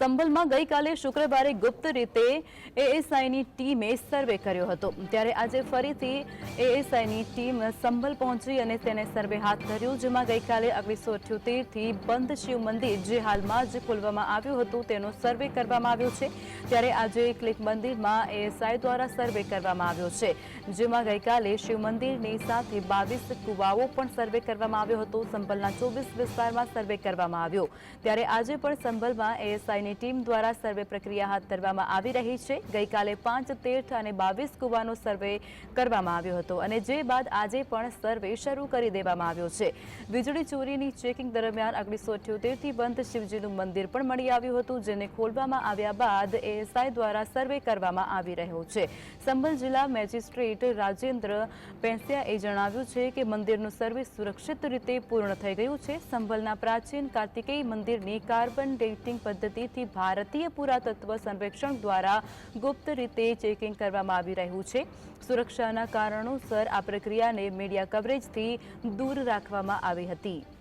સંભલમાં ગઈકાલે શુક્રવારે ગુપ્ત રીતે એએસઆઈની ટીમે સર્વે કર્યો હતો. ત્યારે આજે ફરીથી એએસઆઈની ટીમ સંભલ પહોંચી અને તેને સર્વે હાથ ધર્યો, જેમાં ગઈકાલે ઓગણીસો અઠ્યોતેરથી બંધ શિવ મંદિર જે હાલમાં જ ખોલવામાં આવ્યું હતું, તેનો સર્વે કરવામાં આવ્યો છે. ત્યારે આજે ક્લિક મંદિરમાં એએસઆઈ દ્વારા સર્વે કરવામાં આવ્યો છે, જેમાં ગઈકાલે શિવ મંદિરની સાથે બાવીસ કુવાઓ પણ સર્વે કરવામાં આવ્યો હતો. સંભલના ચોવીસ વિસ્તારમાં સર્વે કરવામાં આવ્યો. ત્યારે આજે પણ સંભલમાં એએસઆઈની ટીમ દ્વારા સર્વે પ્રક્રિયા હાથ ધરવામાં આવી રહી છે. ગઈકાલે પાંચ તીર્થ અને બાવીસ કુવાનો સર્વે કરવામાં આવ્યો હતો અને જે બાદ આજે પણ સર્વે શરૂ કરી દેવામાં આવ્યો છે. વીજળી ચોરીની ચેકિંગ દરમિયાન ઓગણીસો અઠ્યોતેરથી બંધ શિવજીનું મંદિર પણ મળી આવ્યું હતું, જેને ખોલવામાં આવ્યા બાદ એએસઆઈ દ્વારા સર્વે કરવામાં આવી રહ્યો છે. સંભલ જિલ્લા મેજિસ્ટ્રેટ રાજેન્દ્ર પેંસિયાએ જણાવ્યું છે કે મંદિરનું સર્વે સુરક્ષિત રીતે પૂર્ણ થઈ ગયું છે. સંભલના પ્રાચીન કાર્તિકેય મંદિરની કાર્બન ડેટિંગ પદ્ધતિથી ભારતીય પુરાતત્વ સર્વેક્ષણ દ્વારા ગુપ્ત રીતે ચેકિંગ કરવામાં આવી રહ્યું છે. સુરક્ષાના કારણોસર આ પ્રક્રિયાને મીડિયા કવરેજથી દૂર રાખવામાં આવી હતી.